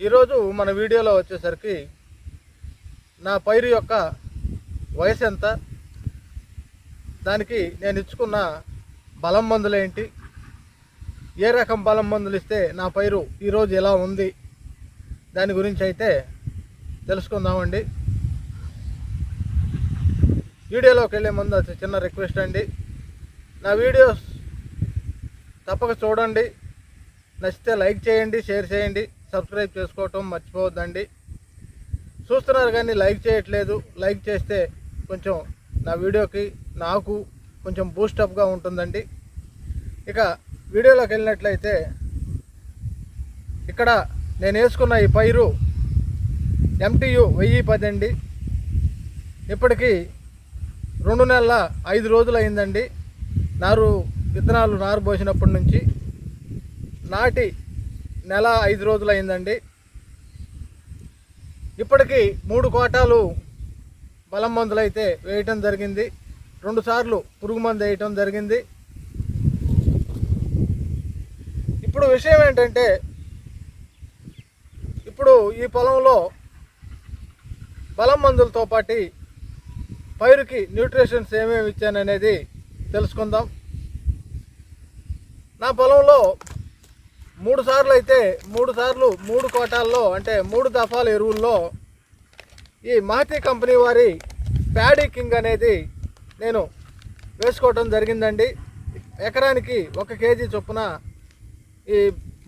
ఈరోజు మన వీడియోలో వచ్చేసరికి నా పైరు యొక్క వయసు ఎంత? దానికి నేను ఇచ్చుకున్న బలం మందులు ఏంటి? ఏ రకం బలం మందులు ఇస్తే నా పైరు ఈరోజు ఎలా ఉంది? దాని గురించి అయితే తెలుసుకుందామండి. వీడియోలోకి వెళ్ళే ముందు అది చిన్న రిక్వెస్ట్ అండి. నా వీడియోస్ తప్పక చూడండి. నచ్చితే లైక్ చేయండి షేర్ చేయండి. సబ్స్క్రైబ్ చేసుకోవటం మర్చిపోవద్దండి. చూస్తున్నారు కానీ లైక్ చేయట్లేదు. లైక్ చేస్తే కొంచెం నా వీడియోకి నాకు కొంచెం బూస్టప్గా ఉంటుందండి. ఇక వీడియోలోకి వెళ్ళినట్లయితే ఇక్కడ నేను వేసుకున్న ఈ పైరు ఎంటీయు వెయ్యి పది అండి. ఇప్పటికీ రెండు నెలల ఐదు రోజులు అయిందండి. నారు విత్తనాలు నారు పోసినప్పటి నుంచి నాటి నెల ఐదు రోజులు అయిందండి ఇప్పటికీ మూడు కోటాలు బలం మందులు అయితే వేయటం జరిగింది. రెండుసార్లు పురుగు మందు వేయటం జరిగింది. ఇప్పుడు విషయం ఏంటంటే ఇప్పుడు ఈ పొలంలో బలం మందులతో పాటు పైరుకి న్యూట్రిషన్స్ ఏమేమి ఇచ్చాననేది తెలుసుకుందాం. నా పొలంలో మూడు సార్లు అయితే మూడు సార్లు మూడు కోటాల్లో అంటే మూడు దఫాల ఎరువుల్లో ఈ మహతి కంపెనీ వారి ప్యాడీ కింగ్ అనేది నేను వేసుకోవటం జరిగిందండి. ఎకరానికి ఒక కేజీ చొప్పున ఈ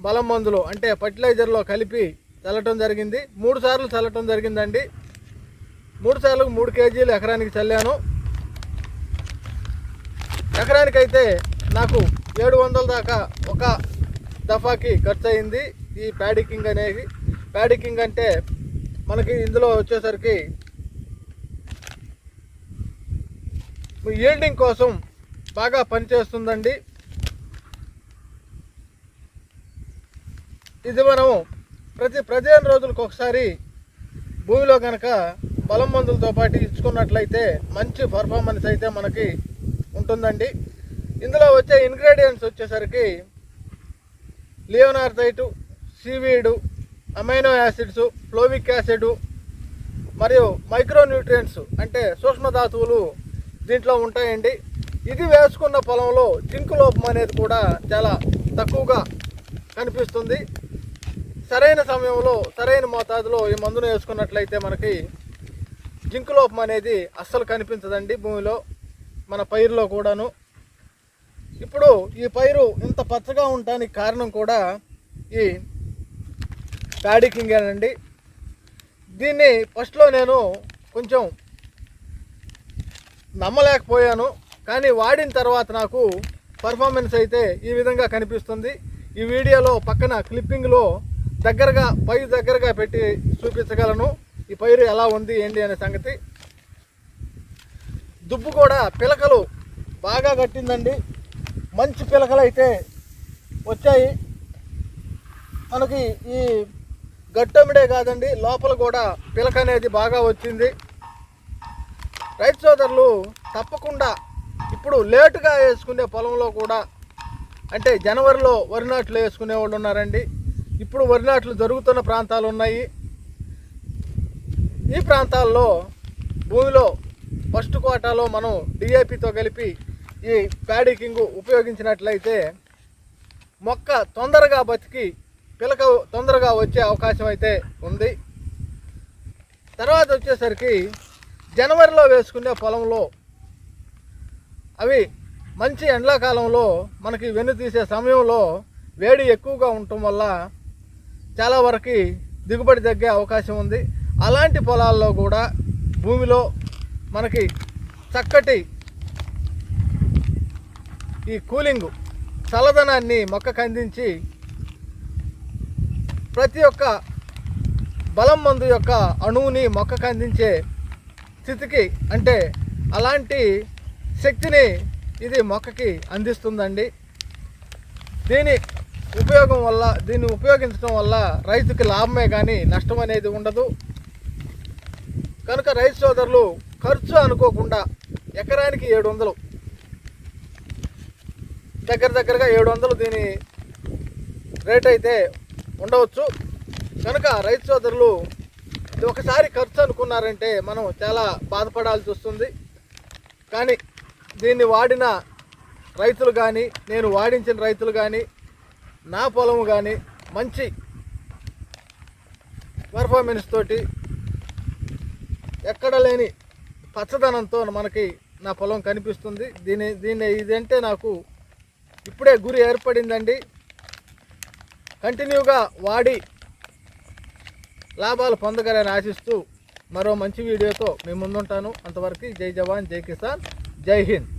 బలం మందులు అంటే ఫర్టిలైజర్లో కలిపి చల్లటం జరిగింది. మూడు సార్లు చల్లటం జరిగిందండి. మూడు సార్లు మూడు కేజీలు ఎకరానికి చల్లాను. ఎకరానికైతే నాకు ఏడు వందల దాకా ఒక దఫాకి ఖర్చు అయింది ఈ ప్యాడికింగ్ అనేది ప్యాడికింగ్ అంటే మనకి ఇందులో వచ్చేసరికి ఈల్డింగ్ కోసం బాగా పనిచేస్తుందండి. ఇది మనం ప్రతి పదిహేను రోజులకు ఒకసారి భూమిలో కనుక బలం మందులతో పాటు ఇచ్చుకున్నట్లయితే మంచి పర్ఫార్మెన్స్ అయితే మనకి ఉంటుందండి. ఇందులో వచ్చే ఇంగ్రీడియంట్స్ వచ్చేసరికి leonardite seaweed amino acids fulvic acid మరియు మైక్రోన్యూట్రియంట్స్ అంటే సూక్ష్మధాతువులు దీంట్లో ఉంటాయండి. ఇది వేసుకున్న పొలంలో జింకు లోపం అనేది కూడా చాలా తక్కువగా కనిపిస్తుంది. సరైన సమయంలో సరైన మోతాదులో ఈ మందును వేసుకున్నట్లయితే మనకి జింకు లోపం అనేది అస్సలు కనిపించదండి భూమిలో మన పైరులో కూడాను. ఇప్పుడు ఈ పైరు ఇంత పచ్చగా ఉండటానికి కారణం కూడా ఈ ప్యాడీ కింగేనండి దీన్ని ఫస్ట్లో నేను కొంచెం నమ్మలేకపోయాను కానీ వాడిన తర్వాత నాకు పర్ఫార్మెన్స్ అయితే ఈ విధంగా కనిపిస్తుంది. ఈ వీడియోలో పక్కన క్లిప్పింగ్లో దగ్గరగా పైరు దగ్గరగా పెట్టి చూపించగలను. ఈ పైరు ఎలా ఉంది ఏంటి అనే సంగతి. దుబ్బు కూడా పిలకలు బాగా కట్టిందండి. మంచి పిలకలు అయితే వచ్చాయి. మనకి ఈ గట్టమిడే కాదండి లోపల కూడా పిలక అనేది బాగా వచ్చింది. రైతు సోదరులు తప్పకుండా ఇప్పుడు లేటుగా వేసుకునే పొలంలో కూడా అంటే జనవరిలో వరి నాట్లు వేసుకునే వాళ్ళు ఉన్నారండి. ఇప్పుడు వరి నాట్లు జరుగుతున్న ప్రాంతాలు ఉన్నాయి. ఈ ప్రాంతాల్లో భూమిలో ఫస్ట్ కోటాలో మనం డిఏపితో కలిపి ఈ ప్యాడికింగ్ ఉపయోగించినట్లయితే మొక్క తొందరగా బతికి పిలక తొందరగా వచ్చే అవకాశం అయితే ఉంది. తర్వాత వచ్చేసరికి జనవరిలో వేసుకునే పొలంలో అవి మంచి ఎండాకాలంలో మనకి వెన్ను తీసే సమయంలో వేడి ఎక్కువగా ఉండటం వల్ల చాలా వరకు దిగుబడి తగ్గే అవకాశం ఉంది. అలాంటి పొలాల్లో కూడా భూమిలో మనకి చక్కటి ఈ కూలింగ్ చల్లదనాన్ని మొక్కకు అందించి ప్రతి ఒక్క బలం మందు యొక్క అణువుని మొక్కకు అందించే స్థితికి అంటే అలాంటి శక్తిని ఇది మొక్కకి అందిస్తుందండి. దీని ఉపయోగం వల్ల దీన్ని ఉపయోగించడం వల్ల రైతుకి లాభమే కానీ నష్టం అనేది ఉండదు. కనుక రైతు సోదరులు ఖర్చు అనుకోకుండా ఎకరానికి ఏడు వందలు దగ్గర దగ్గరగా ఏడు వందలు దీని రేట్ అయితే ఉండవచ్చు. కనుక రైతు సోదరులు ఇది ఒకసారి ఖర్చు అనుకున్నారంటే మనం చాలా బాధపడాల్సి వస్తుంది. కానీ దీన్ని వాడిన రైతులు కానీ నేను వాడించిన రైతులు కానీ నా పొలం కానీ మంచి పర్ఫార్మెన్స్ తోటి ఎక్కడ లేని పచ్చదనంతో మనకి నా పొలం కనిపిస్తుంది. దీని దీన్ని ఇదంటే నాకు ఇప్పుడే గురి ఏర్పడిందండి. కంటిన్యూగా వాడి లాభాలు పొందగలని ఆశిస్తూ మరో మంచి వీడియోతో మీ ముందుంటాను. అంతవరకు జై జవాన్ జై కిసాన్ జై హింద్.